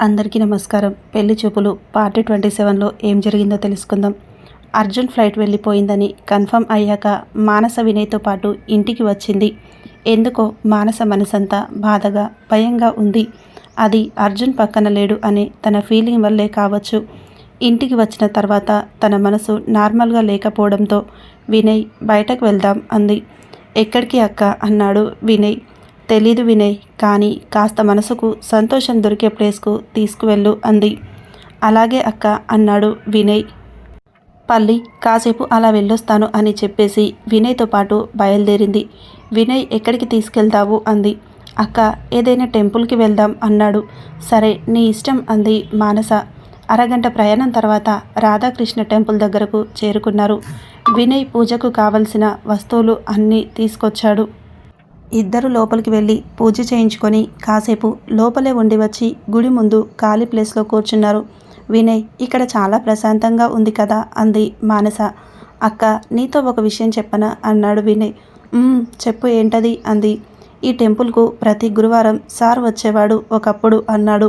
అందరికీ నమస్కారం. పెళ్ళి చూపులు పార్ట్ ట్వంటీ సెవెన్లో ఏం జరిగిందో తెలుసుకుందాం. అర్జున్ ఫ్లైట్ వెళ్ళిపోయిందని కన్ఫర్మ్ అయ్యాక మానస వినయ్తో పాటు ఇంటికి వచ్చింది. ఎందుకో మానస మనసంతా బాధగా భయంగా ఉంది. అది అర్జున్ పక్కన లేడు అనే తన ఫీలింగ్ వల్లే కావచ్చు. ఇంటికి వచ్చిన తర్వాత తన మనసు నార్మల్గా లేకపోవడంతో వినయ్ బయటకు వెళ్దాం అంది. ఎక్కడికి అక్క? అన్నాడు వినయ్. తెలీదు వినయ్ కానీ కాస్త మనసుకు సంతోషం దొరికే ప్లేస్కు తీసుకువెళ్ళు అంది. అలాగే అక్క అన్నాడు వినయ్. పల్లి కాసేపు అలా వెళ్ళొస్తాను అని చెప్పేసి వినయ్తో పాటు బయలుదేరింది. వినయ్ ఎక్కడికి తీసుకెళ్తావు? అంది. అక్క ఏదైనా టెంపుల్కి వెళ్దాం అన్నాడు. సరే నీ ఇష్టం అంది మానస. అరగంట ప్రయాణం తర్వాత రాధాకృష్ణ టెంపుల్ దగ్గరకు చేరుకున్నారు. వినయ్ పూజకు కావలసిన వస్తువులు అన్నీ తీసుకొచ్చాడు. ఇద్దరు లోపలికి వెళ్ళి పూజ చేయించుకొని కాసేపు లోపలే ఉండి వచ్చి గుడి ముందు ఖాళీ ప్లేస్లో కూర్చున్నారు. వినయ్ ఇక్కడ చాలా ప్రశాంతంగా ఉంది కదా అంది మానస. అక్క నీతో ఒక విషయం చెప్పనా అన్నాడు వినయ్. చెప్పు ఏంటది అంది. ఈ టెంపుల్కు ప్రతి గురువారం సార్ వచ్చేవాడు ఒకప్పుడు అన్నాడు.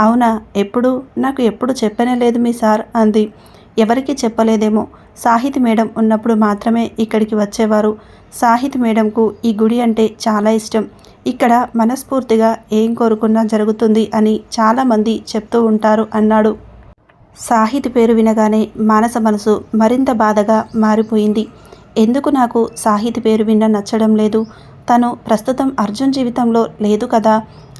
అవునా ఎప్పుడు? నాకు ఎప్పుడు చెప్పనే లేదు మీ సార్ అంది. ఎవరికీ చెప్పలేదేమో. సాహితి మేడం ఉన్నప్పుడు మాత్రమే ఇక్కడికి వచ్చేవారు. సాహితి మేడంకు ఈ గుడి అంటే చాలా ఇష్టం. ఇక్కడ మనస్ఫూర్తిగా ఏం కోరుకున్నా జరుగుతుంది అని చాలామంది చెప్తూ ఉంటారు అన్నాడు. సాహితి పేరు వినగానే మానస మనసు మరింత బాధగా మారిపోయింది. ఎందుకు నాకు సాహితి పేరు విన్న నచ్చడం లేదు? తను ప్రస్తుతం అర్జున్ జీవితంలో లేదు కదా?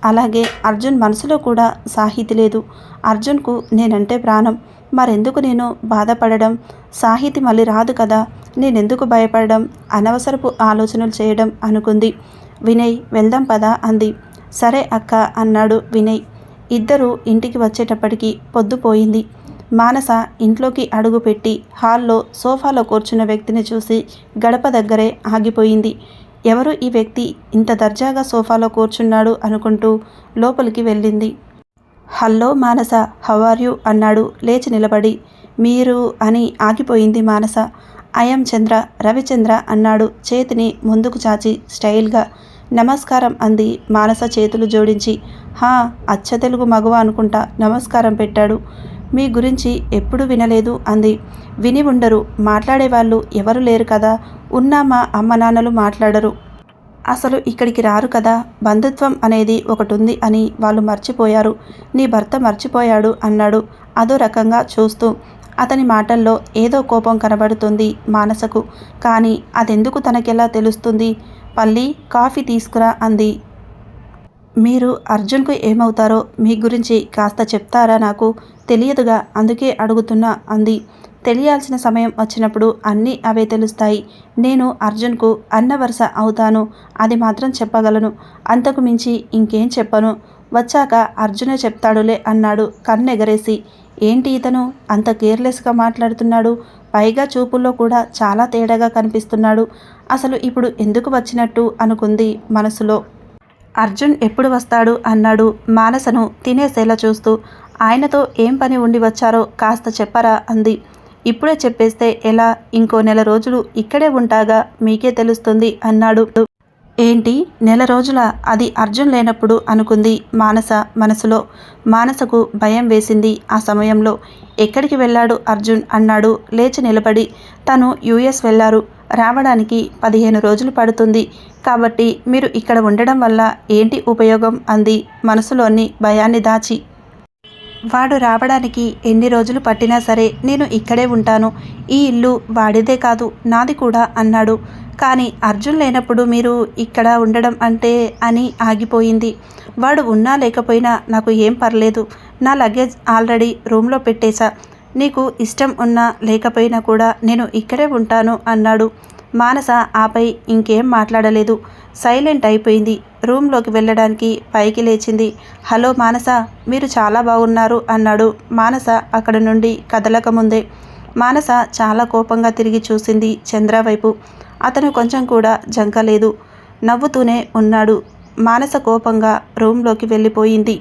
అలాగే అర్జున్ మనసులో కూడా సాహితి లేదు. అర్జున్కు నేనంటే ప్రాణం. మరెందుకు నేను బాధపడడం? సాహితి మళ్ళీ రాదు కదా. నేనెందుకు భయపడడం? అనవసరపు ఆలోచనలు చేయడం అనుకుంది. వినయ్ వెళ్దాం పదా అంది. సరే అక్క అన్నాడు వినయ్. ఇద్దరూ ఇంటికి వచ్చేటప్పటికి పొద్దుపోయింది మానస ఇంట్లోకి అడుగుపెట్టి హాల్లో సోఫాలో కూర్చున్న వ్యక్తిని చూసి గడప దగ్గరే ఆగిపోయింది. ఎవరు ఈ వ్యక్తి? ఇంత దర్జాగా సోఫాలో కూర్చున్నాడు అనుకుంటూ లోపలికి వెళ్ళింది. హలో మానస హవార్ యూ అన్నాడు. లేచి నిలబడి. మీరు అని ఆగిపోయింది మానస. ఐఎమ్ చంద్ర రవిచంద్ర అన్నాడు. చేతిని ముందుకు చాచి స్టైల్గా. నమస్కారం అంది మానస చేతులు జోడించి. హా అచ్చ తెలుగు మగవ అనుకుంటా నమస్కారం పెట్టాడు. మీ గురించి ఎప్పుడు వినలేదు అంది. విని ఉండరు. మాట్లాడేవాళ్ళు ఎవరు లేరు కదా. ఉన్నా మా అమ్మ నాన్నలు మాట్లాడరు. అసలు ఇక్కడికి రారు కదా? బంధుత్వం అనేది ఒకటి ఉంది అని వాళ్ళు మర్చిపోయారు. నీ భర్త మర్చిపోయాడు అన్నాడు అదో రకంగా చూస్తూ. అతని మాటల్లో ఏదో కోపం కనబడుతుంది మానసకు. కానీ అదెందుకు తనకెలా తెలుస్తుంది? పల్లి కాఫీ తీసుకురా అంది. మీరు అర్జున్కు ఏమవుతారో మీ గురించి కాస్త చెప్తారా నాకు? తెలియదుగా అందుకే అడుగుతున్నా అంది. తెలియాల్సిన సమయం వచ్చినప్పుడు అన్నీ అవే తెలుస్తాయి. నేను అర్జున్కు అన్న వరుస అవుతాను. అది మాత్రం చెప్పగలను. అంతకు మించి ఇంకేం చెప్పను. వచ్చాక అర్జునే చెప్తాడులే అన్నాడు కన్నెగరేసి. ఏంటి ఇతను? అంత కేర్లెస్గా మాట్లాడుతున్నాడు. పైగా చూపుల్లో కూడా చాలా తేడాగా కనిపిస్తున్నాడు. అసలు ఇప్పుడు ఎందుకు వచ్చినట్టు అనుకుంది మనసులో. అర్జున్ ఎప్పుడు వస్తాడు? అన్నాడు మానసను తినేసేలా చూస్తూ. ఆయనతో ఏం పని ఉండి వచ్చారో కాస్త చెప్పరా అంది. ఇప్పుడే చెప్పేస్తే ఎలా? ఇంకో నెల రోజులు ఇక్కడే ఉంటాగా? మీకే తెలుస్తుంది అన్నాడు. ఏంటి? నెల రోజుల? అది అర్జున్ లేనప్పుడు అనుకుంది మానస మనసులో. మానసకు భయం వేసింది ఆ సమయంలో. ఎక్కడికి వెళ్ళాడు అర్జున్? అన్నాడు. లేచి నిలబడి. తను యుఎస్ వెళ్ళారు. రావడానికి పదిహేను రోజులు పడుతుంది. కాబట్టి మీరు ఇక్కడ ఉండడం వల్ల ఏంటి ఉపయోగం? అంది మనసులోని భయాన్ని దాచి. వాడు రావడానికి ఎన్ని రోజులు పట్టినా సరే నేను ఇక్కడే ఉంటాను. ఈ ఇల్లు వాడిదే కాదు నాది కూడా అన్నాడు. కానీ అర్జున్ లేనప్పుడు మీరు ఇక్కడ ఉండడం అంటే అని ఆగిపోయింది. వాడు ఉన్నా లేకపోయినా నాకు ఏం పర్లేదు. నా లగేజ్ ఆల్రెడీ రూమ్లో పెట్టేశా. నీకు ఇష్టం ఉన్నా లేకపోయినా కూడా నేను ఇక్కడే ఉంటాను అన్నాడు. మానస ఆపై ఇంకేం మాట్లాడలేదు. సైలెంట్ అయిపోయింది. రూమ్లోకి వెళ్ళడానికి పైకి లేచింది. హలో మానస మీరు చాలా బాగున్నారు అన్నాడు. మానస అక్కడ నుండి కదలకముందే మానస చాలా కోపంగా తిరిగి చూసింది చంద్ర వైపు. అతను కొంచెం కూడా జంకలేదు. నవ్వుతూనే ఉన్నాడు. మానస కోపంగా రూమ్లోకి వెళ్ళిపోయింది.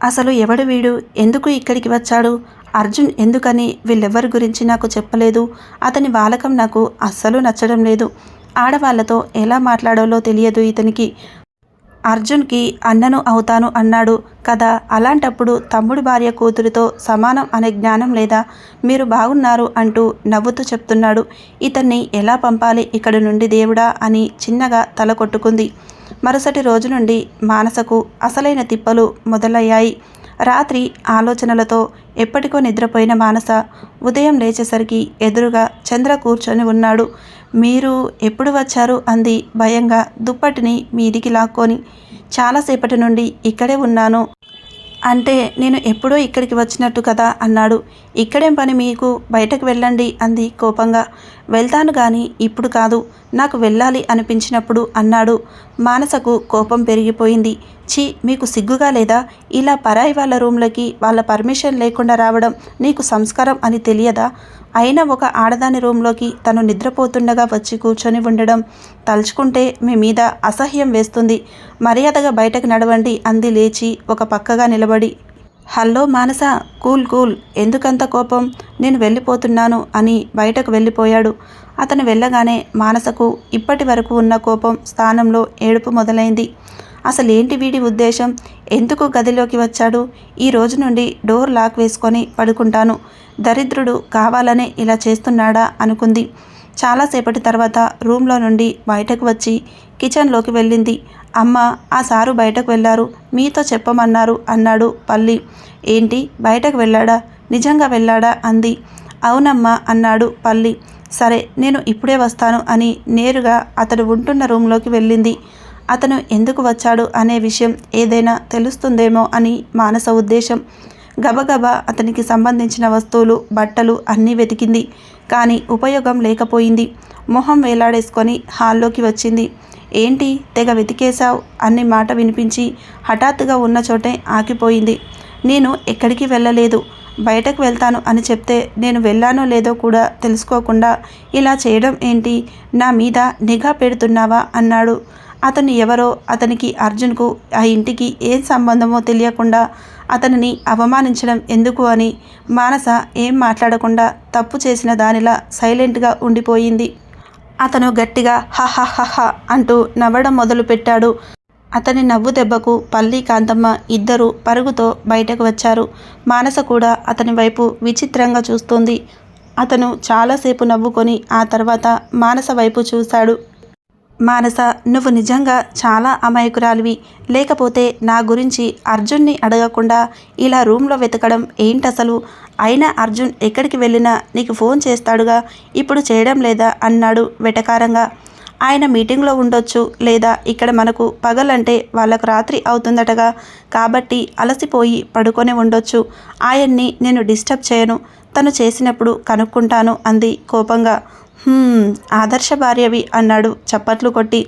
అసలు ఎవడు వీడు? ఎందుకు ఇక్కడికి వచ్చాడు? అర్జున్ ఎందుకని వీళ్ళెవ్వరి గురించి నాకు చెప్పలేదు? అతని వాలకం నాకు అస్సలు నచ్చడం లేదు. ఆడవాళ్ళతో ఎలా మాట్లాడాలో తెలియదు ఇతనికి. అర్జున్కి అన్నను అవుతాను అన్నాడు. కదా అలాంటప్పుడు తమ్ముడి భార్య కూతురితో సమానం అనే జ్ఞానం లేదా? మీరు బాగున్నారు అంటూ నవ్వుతూ చెప్తున్నాడు. ఇతన్ని ఎలా పంపాలి? ఇక్కడి నుండి దేవుడా? అని చిన్నగా తల కొట్టుకుంది. మరుసటి రోజు నుండి మానసకు అసలైన తిప్పలు మొదలయ్యాయి. రాత్రి ఆలోచనలతో ఎప్పటికో నిద్రపోయిన మానస ఉదయం లేచేసరికి ఎదురుగా చంద్ర కూర్చొని ఉన్నాడు. మీరు ఎప్పుడు వచ్చారు అంది భయంగా దుప్పటిని మీదికి లాక్కొని. చాలాసేపటి నుండి ఇక్కడే ఉన్నాను. అంటే నేను ఎప్పుడో ఇక్కడికి వచ్చినట్టు కదా అన్నాడు. ఇక్కడేం పని మీకు? బయటకు వెళ్ళండి అంది కోపంగా. వెళ్తాను కానీ ఇప్పుడు కాదు. నాకు వెళ్ళాలి అనిపించినప్పుడు అన్నాడు. మానసకు కోపం పెరిగిపోయింది. ఛీ మీకు సిగ్గుగా లేదా? ఇలా పరాయి వాళ్ళ రూమ్లకి వాళ్ళ పర్మిషన్ లేకుండా రావడం నీకు సంస్కారం అని తెలియదా? అయినా ఒక ఆడదాని రూమ్లోకి తను నిద్రపోతుండగా వచ్చి కూర్చొని ఉండడం తలుచుకుంటే మీ మీద అసహ్యం వేస్తుంది. మర్యాదగా బయటకు నడవండి అంది లేచి ఒక పక్కగా నిలబడి. Hello Manasa cool cool. ఎందుకంత కోపం? నేను వెళ్ళిపోతున్నాను అని బయటకు వెళ్ళిపోయాడు. అతను వెళ్ళగానే మానసకు ఇప్పటి వరకు ఉన్న కోపం స్థానంలో ఏడుపు మొదలైంది. అసలేంటి వీడి ఉద్దేశం? ఎందుకు గదిలోకి వచ్చాడు? ఈ రోజు నుండి డోర్ లాక్ వేసుకొని పడుకుంటాను. దరిద్రుడు కావాలనే ఇలా చేస్తున్నాడా? అనుకుంది. చాలాసేపటి తర్వాత రూమ్లో నుండి బయటకు వచ్చి కిచెన్లోకి వెళ్ళింది. అమ్మ ఆ సారు బయటకు వెళ్ళారు మీతో చెప్పమన్నారు అన్నాడు పల్లి. ఏంటి? బయటకు వెళ్ళాడా? నిజంగా వెళ్ళాడా? అంది. అవునమ్మా అన్నాడు పల్లి. సరే నేను ఇప్పుడే వస్తాను అని నేరుగా అతడు ఉంటున్న రూమ్లోకి వెళ్ళింది. అతను ఎందుకు వచ్చాడు అనే విషయం ఏదైనా తెలుస్తుందేమో అని మానస ఉద్దేశం. గబగబా అతనికి సంబంధించిన వస్తువులు బట్టలు అన్నీ వెతికింది. కానీ ఉపయోగం లేకపోయింది. మొహం వేలాడేసుకొని హాల్లోకి వచ్చింది. ఏంటి తెగ వెతికేశావు? అన్ని మాట వినిపించి హఠాత్తుగా ఉన్న చోటే ఆగిపోయింది. నేను ఎక్కడికి వెళ్ళలేదు. బయటకు వెళ్తాను అని చెప్తే నేను వెళ్ళానో లేదో కూడా తెలుసుకోకుండా ఇలా చేయడం ఏంటి? నా మీద నిఘా పెడుతున్నావా? అన్నాడు అతను ఎవరో అతనికి అర్జున్కు ఆ ఇంటికి ఏం సంబంధమో తెలియకుండా అతనిని అవమానించడం ఎందుకు అని మానస ఏం మాట్లాడకుండా తప్పు చేసిన దానిలా సైలెంట్గా ఉండిపోయింది. అతను గట్టిగా హహహహ అంటూ నవ్వడం మొదలుపెట్టాడు. అతని నవ్వు దెబ్బకు పల్లి కాంతమ్మ ఇద్దరు పరుగుతో బయటకు వచ్చారు. మానస కూడా అతని వైపు విచిత్రంగా చూస్తుంది. అతను చాలాసేపు నవ్వుకొని ఆ తర్వాత మానస వైపు చూశాడు. మానస నువ్వు నిజంగా చాలా అమాయకురాలివి. లేకపోతే నా గురించి అర్జున్ని అడగకుండా ఇలా రూమ్లో వెతకడం ఏంటసలు? అయినా అర్జున్ ఎక్కడికి వెళ్ళినా నీకు ఫోన్ చేస్తాడుగా? ఇప్పుడు చేయడం లేదా? అన్నాడు వెటకారంగా. ఆయన మీటింగ్లో ఉండొచ్చు లేదా ఇక్కడ మనకు పగలంటే వాళ్ళకు రాత్రి అవుతుందటగా? కాబట్టి అలసిపోయి పడుకొని ఉండొచ్చు. ఆయన్ని నేను డిస్టర్బ్ చేయను. తను చేసినప్పుడు కనుక్కుంటాను అంది కోపంగా. ఆదర్శ భార్యవి అన్నాడు చప్పట్లు కొట్టి.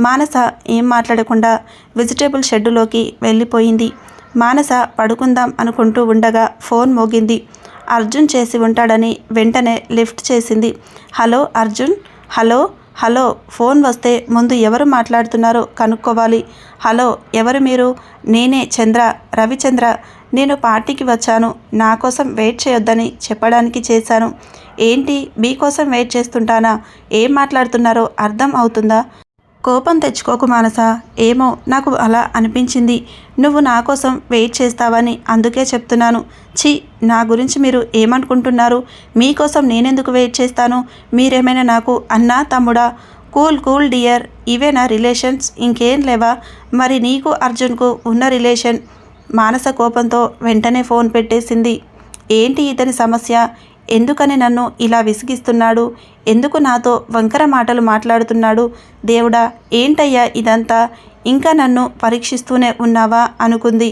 మానస ఏం మాట్లాడకుండా వెజిటేబుల్ షెడ్డులోకి వెళ్ళిపోయింది. మానస పడుకుందాం అనుకుంటూ ఉండగా ఫోన్ మోగింది. అర్జున్ చేసి ఉంటాడని వెంటనే లిఫ్ట్ చేసింది. Hello Arjun? Hello? Hello? Phone వస్తే ముందు ఎవరు మాట్లాడుతున్నారో కనుక్కోవాలి. హలో ఎవరు మీరు? నేనే చంద్ర రవిచంద్ర. నేను పార్టీకి వచ్చాను. నా కోసం వెయిట్ చేయొద్దని చెప్పడానికి చేశాను. ఏంటి? మీకోసం వెయిట్ చేస్తుంటానా? ఏం మాట్లాడుతున్నారో అర్థం అవుతుందా? కోపం తెచ్చుకోకు మానస. ఏమో నాకు అలా అనిపించింది. నువ్వు నా కోసం వెయిట్ చేస్తావని అందుకే చెప్తున్నాను. ఛీ నా గురించి మీరు ఏమనుకుంటున్నారు? మీకోసం నేనెందుకు వెయిట్ చేస్తాను? మీరేమైనా నాకు అన్నా తమ్ముడా? Cool cool dear. ఇవే నా రిలేషన్స్? ఇంకేం లేవా? మరి నీకు అర్జున్కు ఉన్న రిలేషన్? మానస కోపంతో వెంటనే ఫోన్ పెట్టేసింది. ఏంటి ఇతని సమస్య? ఎందుకని నన్ను ఇలా విసిగిస్తున్నాడు? ఎందుకు నాతో వంకర మాటలు మాట్లాడుతున్నాడు? దేవుడా ఏంటయ్యా ఇదంతా? ఇంకా నన్ను పరీక్షిస్తూనే ఉన్నావా? అనుకుంది.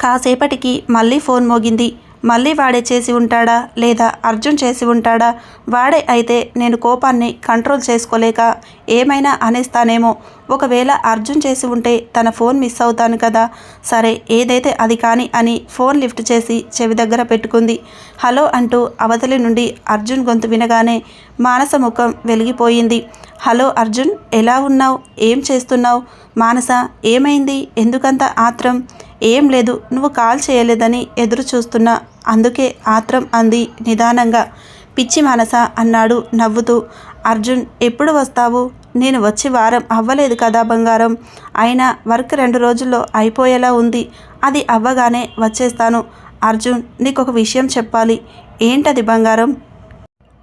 కాసేపటికి మళ్ళీ ఫోన్ మోగింది. మళ్ళీ వాడే చేసి ఉంటాడా? లేదా అర్జున్ చేసి ఉంటాడా? వాడే అయితే నేను కోపాన్ని కంట్రోల్ చేసుకోలేక ఏమైనా అనేస్తానేమో. ఒకవేళ అర్జున్ చేసి ఉంటే తన ఫోన్ మిస్ అవుతాను కదా. సరే ఏదైతే అది కాని అని ఫోన్ లిఫ్ట్ చేసి చెవి దగ్గర పెట్టుకుంది. హలో అంటూ అవతలి నుండి అర్జున్ గొంతు వినగానే మానస ముఖం వెలిగిపోయింది. హలో అర్జున్ ఎలా ఉన్నావు? ఏం చేస్తున్నావు? మానస ఏమైంది? ఎందుకంత ఆత్రం? ఏం లేదు నువ్వు కాల్ చేయలేదని ఎదురు చూస్తున్నా అందుకే ఆత్రం అంది నిదానంగా. పిచ్చి మానస అన్నాడు నవ్వుతూ. అర్జున్ ఎప్పుడు వస్తావు? నేను వచ్చి వారం అవ్వలేదు కదా బంగారం. అయినా వర్క్ రెండు రోజుల్లో అయిపోయేలా ఉంది. అది అవ్వగానే వచ్చేస్తాను. అర్జున్ నీకు ఒక విషయం చెప్పాలి. ఏంటది బంగారం?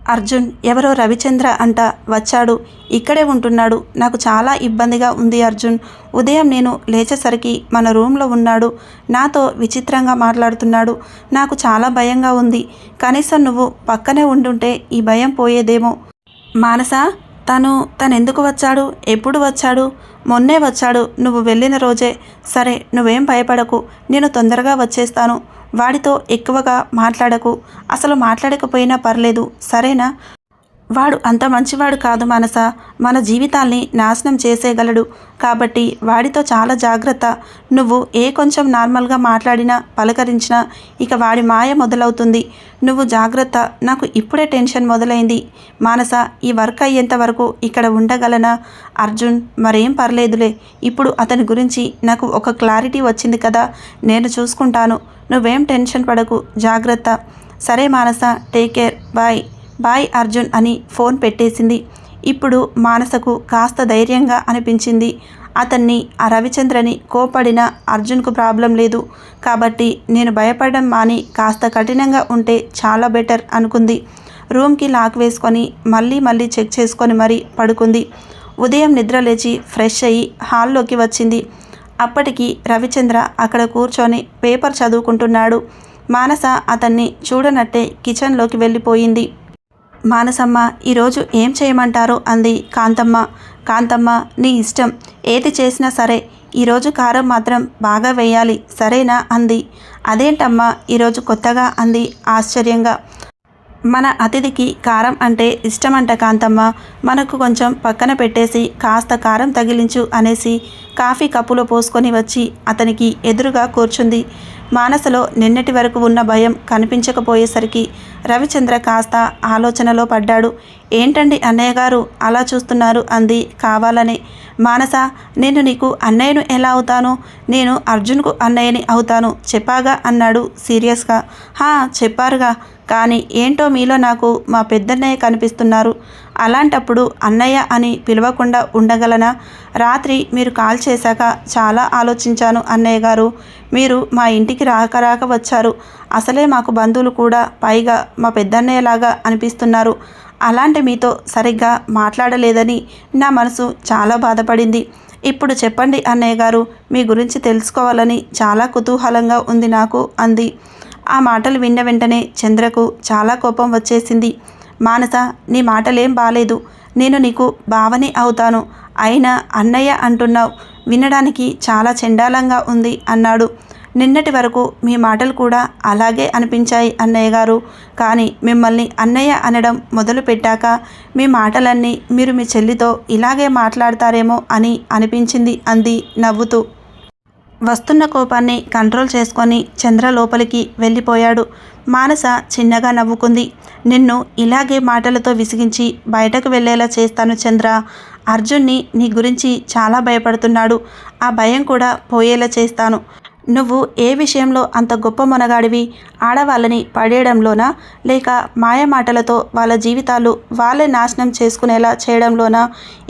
అర్జున్ ఎవరో రవిచంద్ర అంట వచ్చాడు. ఇక్కడే ఉంటున్నాడు. నాకు చాలా ఇబ్బందిగా ఉంది అర్జున్. ఉదయం నేను లేచేసరికి మన రూమ్లో ఉన్నాడు. నాతో విచిత్రంగా మాట్లాడుతున్నాడు. నాకు చాలా భయంగా ఉంది. కనీసం నువ్వు పక్కనే ఉండుంటే ఈ భయం పోయేదేమో. మానస తను తనెందుకు వచ్చాడు? ఎప్పుడు వచ్చాడు? మొన్నే వచ్చాడు. నువ్వు వెళ్ళిన రోజే. సరే నువ్వేం భయపడకు. నేను తొందరగా వచ్చేస్తాను. వాడితో ఎక్కువగా మాట్లాడకు. అసలు మాట్లాడకపోయినా పర్లేదు. సరేనా? వాడు అంత మంచివాడు కాదు మనస. మన జీవితాల్ని నాశనం చేసేయగలడు. కాబట్టి వాడితో చాలా జాగ్రత్త. నువ్వు ఏ కొంచెం నార్మల్గా మాట్లాడినా పలకరించినా ఇక వాడి మాయ మొదలవుతుంది. నువ్వు జాగ్రత్త. నాకు ఇప్పుడే టెన్షన్ మొదలైంది. మానస ఈ వర్క్ అయ్యేంత వరకు ఇక్కడ ఉండగలనా? అర్జున్ మరేం పర్లేదులే. ఇప్పుడు అతని గురించి నాకు ఒక క్లారిటీ వచ్చింది కదా. నేను చూసుకుంటాను. నువ్వేం టెన్షన్ పడకు. జాగ్రత్త. సరే Manasa take care. Bye. Bye Arjun అని ఫోన్ పెట్టేసింది. ఇప్పుడు మానసకు కాస్త ధైర్యంగా అనిపించింది. అతన్ని ఆ రవిచంద్రని కోపడిన అర్జున్కు ప్రాబ్లం లేదు. కాబట్టి నేను భయపడడం మాని కాస్త కఠినంగా ఉంటే చాలా బెటర్ అనుకుంది. రూమ్కి లాక్ వేసుకొని మళ్ళీ మళ్ళీ చెక్ చేసుకొని మరీ పడుకుంది. ఉదయం నిద్ర లేచి ఫ్రెష్ అయ్యి హాల్లోకి వచ్చింది. అప్పటికి రవిచంద్ర అక్కడ కూర్చొని పేపర్ చదువుకుంటున్నాడు. మానస అతన్ని చూడనట్టే కిచెన్లోకి వెళ్ళిపోయింది. మానసమ్మ ఈరోజు ఏం చేయమంటారు? అంది కాంతమ్మ. కాంతమ్మ నీ ఇష్టం. ఏది చేసినా సరే. ఈరోజు కారం మాత్రం బాగా వేయాలి. సరేనా? అంది. అదేంటమ్మా? ఈరోజు కొత్తగా? అంది ఆశ్చర్యంగా. మన అతిథికి కారం అంటే ఇష్టమంట కాంతమ్మ. మనకు కొంచెం పక్కన పెట్టేసి కాస్త కారం తగిలించు అనేసి కాఫీ కప్పులో పోసుకొని వచ్చి అతనికి ఎదురుగా కూర్చుంది. మానసలో నిన్నటి వరకు ఉన్న భయం కనిపించకపోయేసరికి రవిచంద్ర కాస్త ఆలోచనలో పడ్డాడు. ఏంటండి అన్నయ్య గారు? అలా చూస్తున్నారు అంది. కావాలని. మానస నేను నీకు అన్నయ్యను ఎలా అవుతాను? నేను అర్జున్కు అన్నయ్యని అవుతాను. చెప్పాగా అన్నాడు సీరియస్గా. హా చెప్పారుగా. కానీ ఏంటో మీలో నాకు మా పెద్దన్నయ్య కనిపిస్తున్నారు. అలాంటప్పుడు అన్నయ్య అని పిలవకుండా ఉండగలనా? రాత్రి మీరు కాల్ చేశాక చాలా ఆలోచించాను అన్నయ్య గారు. మీరు మా ఇంటికి రాక రాక వచ్చారు. అసలే మాకు బంధువులు కూడా పైగా మా పెద్దన్నయ్యలాగా అనిపిస్తున్నారు. అలాంటి మీతో సరిగ్గా మాట్లాడలేదని నా మనసు చాలా బాధపడింది. ఇప్పుడు చెప్పండి అన్నయ్య గారు మీ గురించి తెలుసుకోవాలని చాలా కుతూహలంగా ఉంది నాకు అంది. ఆ మాటలు విన్న వెంటనే చంద్రకు చాలా కోపం వచ్చేసింది. మానస నీ మాటలేం బాలేదు. నేను నీకు భావనే అవుతాను. అయినా అన్నయ్య అంటున్నావు. వినడానికి చాలా చెండాలంగా ఉంది అన్నాడు. నిన్నటి వరకు మీ మాటలు కూడా అలాగే అనిపించాయి అన్నయ్య గారు. కానీ మిమ్మల్ని అన్నయ్య అనడం మొదలు పెట్టాక మీ మాటలన్నీ మీరు మీ చెల్లితో ఇలాగే మాట్లాడతారేమో అని అనిపించింది అంది నవ్వుతూ. వస్తున్న కోపాన్ని కంట్రోల్ చేసుకొని చంద్ర లోపలికి వెళ్ళిపోయాడు. మానస చిన్నగా నవ్వుకుంది. నిన్ను ఇలాగే మాటలతో విసిగించి బయటకు వెళ్ళేలా చేస్తాను చంద్ర. అర్జున్ని నీ గురించి చాలా భయపడుతున్నాడు. ఆ భయం కూడా పోయేలా చేస్తాను. నువ్వు ఏ విషయంలో అంత గొప్ప మొనగాడివి? ఆడవాళ్ళని పడేయడంలోనా? లేక మాయ మాటలతో వాళ్ళ జీవితాలు వాళ్ళే నాశనం చేసుకునేలా చేయడంలోనా?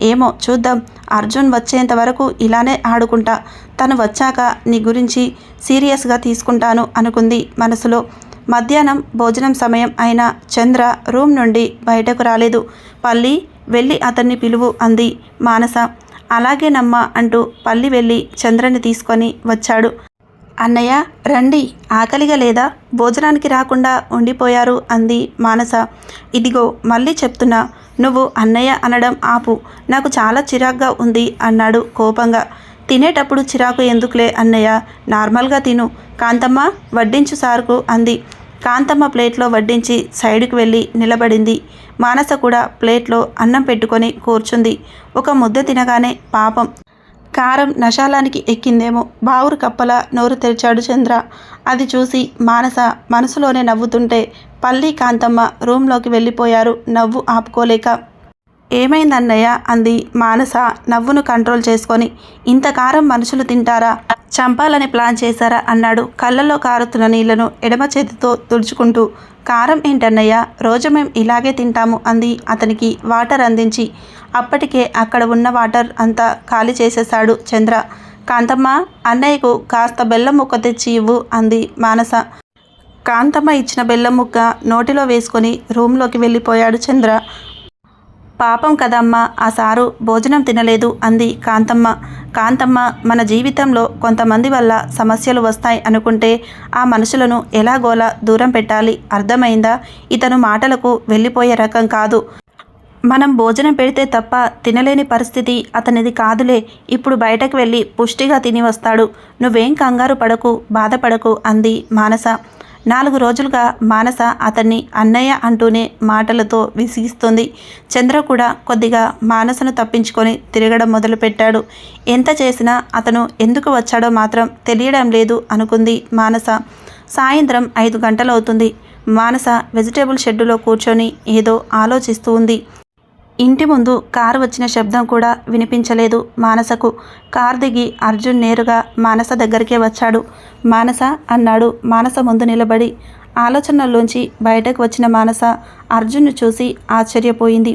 ఏమో చూద్దాం. అర్జున్ వచ్చేంత వరకు ఇలానే ఆడుకుంటా. తను వచ్చాక నీ గురించి సీరియస్గా తీసుకుంటాను అనుకుంది మనసులో. మధ్యాహ్నం భోజనం సమయం అయిన చంద్ర రూమ్ నుండి బయటకు రాలేదు. పల్లి వెళ్ళి అతన్ని పిలువు అంది మానస. అలాగేనమ్మా అంటూ పల్లి వెళ్ళి చంద్రని తీసుకొని వచ్చాడు. అన్నయ్య రండి ఆకలిగా లేదా? భోజనానికి రాకుండా ఉండిపోయారు అంది మానస. ఇదిగో మళ్ళీ చెప్తున్నా నువ్వు అన్నయ్య అనడం ఆపు. నాకు చాలా చిరాగ్గా ఉంది అన్నాడు కోపంగా. తినేటప్పుడు చిరాకు ఎందుకులే అన్నయ్య? నార్మల్గా తిను. కాంతమ్మ వడ్డించు సార్కు అంది. కాంతమ్మ ప్లేట్లో వడ్డించి సైడ్కి వెళ్ళి నిలబడింది. మానస కూడా ప్లేట్లో అన్నం పెట్టుకొని కూర్చుంది. ఒక ముద్ద తినగానే పాపం కారం నశాలానికి ఎక్కిందేమో. బావురు కప్పల నోరు తెరిచాడు చంద్ర. అది చూసి మానస మనసులోనే నవ్వుతుంటే పల్లి కాంతమ్మ రూంలోకి వెళ్ళిపోయారు. నవ్వు ఆపుకోలేక. ఏమైందన్నయ్య? అంది మానస నవ్వును కంట్రోల్ చేసుకొని. ఇంత కారం మనుషులు తింటారా? చంపాలని ప్లాన్ చేశారా అన్నాడు. కళ్ళల్లో కారుతున్న నీళ్ళను ఎడమ చేతితో తుడుచుకుంటూ కారం ఏంటన్నయ్య? రోజు మేము ఇలాగే తింటాము అంది. అతనికి వాటర్ అందించి అప్పటికే అక్కడ ఉన్న వాటర్ అంతా ఖాళీ చేసేశాడు చంద్ర. కాంతమ్మ అన్నయ్యకు కాస్త బెల్లం ముక్క తెచ్చి ఇవ్వు అంది మానస. కాంతమ్మ ఇచ్చిన బెల్లం ముక్క నోటిలో వేసుకొని రూమ్లోకి వెళ్ళిపోయాడు చంద్ర. పాపం కదమ్మా ఆ సారు భోజనం తినలేదు అంది కాంతమ్మ. కాంతమ్మ మన జీవితంలో కొంతమంది వల్ల సమస్యలు వస్తాయి అనుకుంటే ఆ మనుషులను ఎలాగోలా దూరం పెట్టాలి అర్థమైందా? ఇతను మాటలకు వెళ్ళిపోయే రకం కాదు. మనం భోజనం పెడితే తప్ప తినలేని పరిస్థితి అతనిది కాదులే ఇప్పుడు బయటకు వెళ్ళి పుష్టిగా తిని వస్తాడు. నువ్వేం కంగారు పడకు బాధపడకు అంది మానస. నాలుగు రోజులుగా మానస అతన్ని అన్నయ్య అంటూనే మాటలతో విసిగిస్తుంది. చంద్ర కూడా కొద్దిగా మానసను తప్పించుకొని తిరగడం మొదలుపెట్టాడు. ఎంత చేసినా అతను ఎందుకు వచ్చాడో మాత్రం తెలియడం లేదు అనుకుంది మానస. సాయంత్రం ఐదు గంటలవుతుంది. మానస వెజిటేబుల్ షెడ్డులో కూర్చొని ఏదో ఆలోచిస్తూ ఉంది. ఇంటి ముందు కారు వచ్చిన శబ్దం కూడా వినిపించలేదు మానసకు. కారు దిగి అర్జున్ నేరుగా మానస దగ్గరికే వచ్చాడు. మానస అన్నాడు. మానస ముందు నిలబడి ఆలోచనల్లోంచి బయటకు వచ్చిన మానస అర్జున్ను చూసి ఆశ్చర్యపోయింది.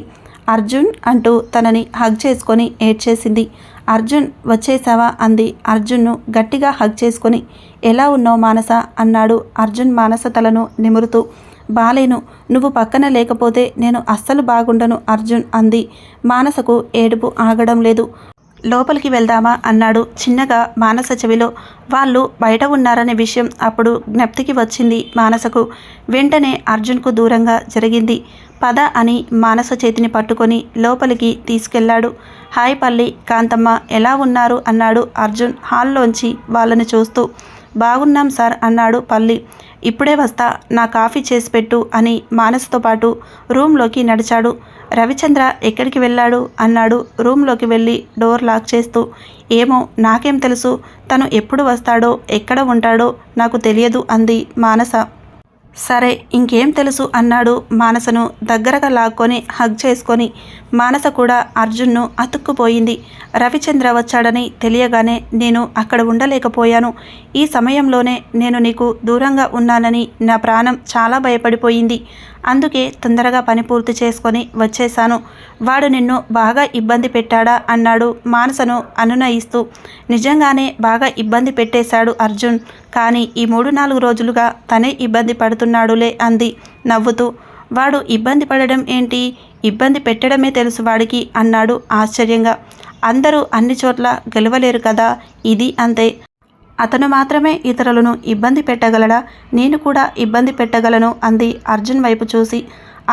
అర్జున్ అంటూ తనని హగ్ చేసుకొని ఏడ్చేసింది అర్జున్ వచ్చేసావా? అంది. అర్జున్ను గట్టిగా హగ్ చేసుకొని ఎలా ఉన్నావు మానస? అన్నాడు అర్జున్ మానస తలను నిమురుతూ. బాలేను నువ్వు పక్కన లేకపోతే నేను అస్సలు బాగుండను అర్జున్ అంది. మానసకు ఏడుపు ఆగడం లేదు. లోపలికి వెళ్దామా అన్నాడు చిన్నగా మానస చెవిలో. వాళ్ళు బయట ఉన్నారనే విషయం అప్పుడు జ్ఞప్తికి వచ్చింది మానసకు. వెంటనే అర్జున్కు దూరంగా జరిగింది. పద అని మానస చేతిని పట్టుకొని లోపలికి తీసుకెళ్ళాడు. హాయ్ పల్లి కాంతమ్మ ఎలా ఉన్నారు? అన్నాడు అర్జున్ హాల్లోంచి వాళ్ళని చూస్తూ. బాగున్నాం సార్ అన్నాడు పల్లి. ఇప్పుడే వస్తా నా కాఫీ చేసి పెట్టు అని మానస్తో పాటు రూమ్లోకి నడిచాడు. రవిచంద్ర ఎక్కడికి వెళ్ళాడు అన్నాడు. రూమ్లోకి వెళ్ళి డోర్ లాక్ చేస్తూ ఏమో నాకేం తెలుసు తను ఎప్పుడు వస్తాడో ఎక్కడ ఉంటాడో నాకు తెలియదు అంది మానస. సరే ఇంకేం తెలుసు అన్నాడు మానసను దగ్గరగా లాక్కొని హగ్ చేసుకొని. మానస కూడా అర్జున్ను అతుక్కుపోయింది. రవిచంద్ర వచ్చాడని తెలియగానే నేను అక్కడ ఉండలేకపోయాను. ఈ సమయంలోనే నేను నీకు దూరంగా ఉన్నానని నా ప్రాణం చాలా భయపడిపోయింది. అందుకే తొందరగా పని పూర్తి చేసుకొని వచ్చేశాను. వాడు నిన్ను బాగా ఇబ్బంది పెట్టాడా అన్నాడు మానసను అనునయిస్తూ. నిజంగానే బాగా ఇబ్బంది పెట్టేశాడు అర్జున్. కానీ ఈ మూడు నాలుగు రోజులుగా తనే ఇబ్బంది పడుతూ పడుతున్నాడులే అంది. నవ్వుతూ వాడు ఇబ్బంది పడడం ఏంటి? ఇబ్బంది పెట్టడమే తెలుసు వాడికి అన్నాడు ఆశ్చర్యంగా. అందరూ అన్ని చోట్ల గెలవలేరు కదా ఇది అంతే. అతను మాత్రమే ఇతరులను ఇబ్బంది పెట్టగలడా? నేను కూడా ఇబ్బంది పెట్టగలను అంది అర్జున్ వైపు చూసి.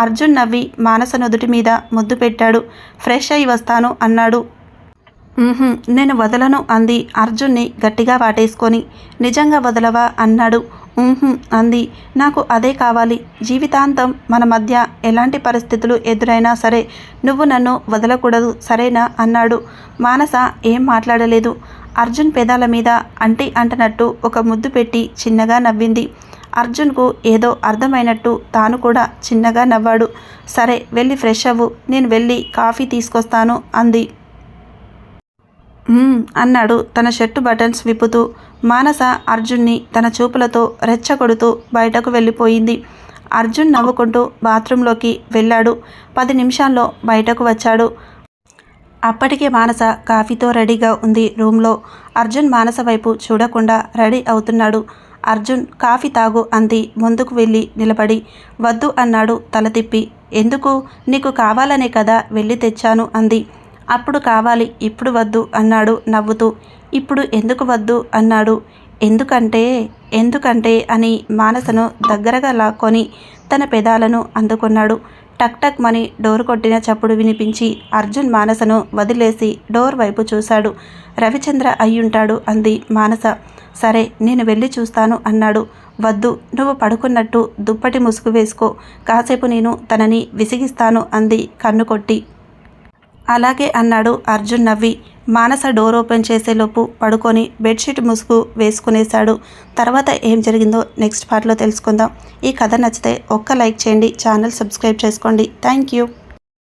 అర్జున్ నవ్వి మానస నుదుటి మీద ముద్దు పెట్టాడు. ఫ్రెష్ అయి వస్తాను అన్నాడు. నేను వదలను అంది అర్జున్ని గట్టిగా వాటేసుకొని. నిజంగా వదలవా? అన్నాడు. అంది. నాకు అదే కావాలి. జీవితాంతం మన మధ్య ఎలాంటి పరిస్థితులు ఎదురైనా సరే నువ్వు నన్ను వదలకూడదు సరేనా? అన్నాడు. మానస ఏం మాట్లాడలేదు. అర్జున్ పెదాల మీద అంటి అంటనట్టు ఒక ముద్దు పెట్టి చిన్నగా నవ్వింది. అర్జున్కు ఏదో అర్థమైనట్టు తాను కూడా చిన్నగా నవ్వాడు. సరే వెళ్ళి ఫ్రెష్ అవ్వు. నేను వెళ్ళి కాఫీ తీసుకొస్తాను అంది. అన్నాడు. తన షర్టు బటన్స్ విప్పుతూ. మానస అర్జున్ని తన చూపులతో రెచ్చగొడుతూ బయటకు వెళ్ళిపోయింది. అర్జున్ నవ్వుకుంటూ బాత్రూంలోకి వెళ్ళాడు. పది నిమిషాల్లో బయటకు వచ్చాడు. అప్పటికే మానస కాఫీతో రెడీగా ఉంది రూమ్లో. అర్జున్ మానస వైపు చూడకుండా రెడీ అవుతున్నాడు. అర్జున్ కాఫీ తాగు అంది. ముందుకు వెళ్ళి నిలబడి. వద్దు అన్నాడు తల తిప్పి. ఎందుకు? నీకు కావాలనే కదా వెళ్ళి తెచ్చాను అంది. అప్పుడు కావాలి ఇప్పుడు వద్దు అన్నాడు నవ్వుతూ. ఇప్పుడు ఎందుకు వద్దు అన్నాడు. ఎందుకంటే ఎందుకంటే అని మానసను దగ్గరగా లాక్కొని తన పెదాలను అందుకున్నాడు. టక్ టక్ మని డోర్ కొట్టిన చప్పుడు వినిపించి అర్జున్ మానసను వదిలేసి డోర్ వైపు చూశాడు. రవిచంద్ర అయ్యుంటాడు అంది మానస. సరే నేను వెళ్ళి చూస్తాను అన్నాడు. వద్దు నువ్వు పడుకున్నట్టు దుప్పటి ముసుగు వేసుకో. కాసేపు నేను తనని విసిగిస్తాను అంది కన్ను కొట్టి అలాగే అన్నాడు అర్జున్ నవ్వి. మానస డోర్ ఓపెన్ చేసేలోపు పడుకొని బెడ్షీట్ ముసుగు వేసుకునేశాడు. తర్వాత ఏం జరిగిందో నెక్స్ట్ పార్ట్లో తెలుసుకుందాం. ఈ కథ నచ్చితే ఒక్క లైక్ చేయండి ఛానల్ సబ్స్క్రైబ్ చేసుకోండి. Thank you.